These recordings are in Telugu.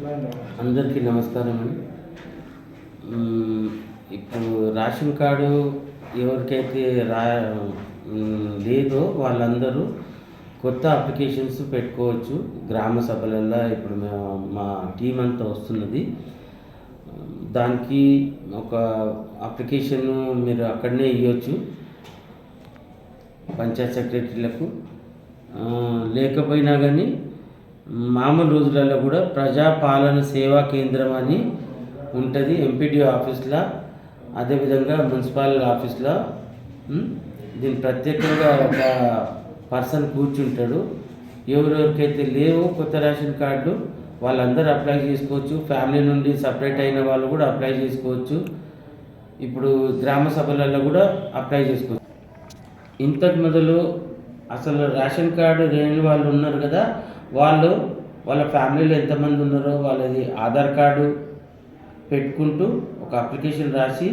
నమస్కారం అండి. ఇప్పుడు రేషన్ కార్డు ఎవరికైతే రా లేదో వాళ్ళందరూ కొత్త అప్లికేషన్స్ పెట్టుకోవచ్చు. గ్రామ సభలల్లో ఇప్పుడు మా టీం అంతా వస్తున్నది. దానికి ఒక అప్లికేషన్ మీరు అక్కడనే ఇవ్వచ్చు పంచాయత్ సెక్రటరీలకు. లేకపోయినా కానీ మామూలు రోజులలో కూడా ప్రజాపాలన సేవా కేంద్రం అని ఉంటుంది ఎంపీటీ ఆఫీస్లో అదేవిధంగా మున్సిపల్ ఆఫీస్లో. దీని ప్రత్యేకంగా ఒక పర్సన్ కూర్చుంటాడు. ఎవరెవరికైతే లేవు కొత్త రేషన్ కార్డు వాళ్ళందరూ అప్లై చేసుకోవచ్చు. ఫ్యామిలీ నుండి సపరేట్ అయిన వాళ్ళు కూడా అప్లై చేసుకోవచ్చు. ఇప్పుడు గ్రామ సభలలో కూడా అప్లై చేసుకోవచ్చు. ఇంతకు మొదలు అసలు రేషన్ కార్డు లేని వాళ్ళు ఉన్నారు కదా వాళ్ళు వాళ్ళ ఫ్యామిలీలో ఎంతమంది ఉన్నారో వాళ్ళది ఆధార్ కార్డు పెట్టుకుంటూ ఒక అప్లికేషన్ రాసి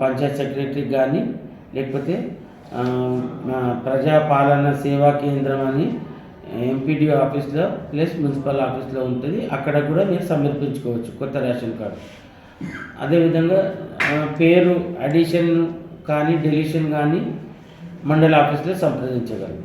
పంచాయత్ సెక్రటరీకి కానీ లేకపోతే ప్రజాపాలన సేవా కేంద్రం అని ఎంపీడీ ఆఫీస్లో ప్లస్ మున్సిపల్ ఆఫీస్లో ఉంటుంది. అక్కడ కూడా మీరు సమర్పించుకోవచ్చు కొత్త రేషన్ కార్డు. అదేవిధంగా పేరు అడిషన్ కానీ డెలిషన్ కానీ మండల ఆఫీస్లో సంప్రదించగలరు.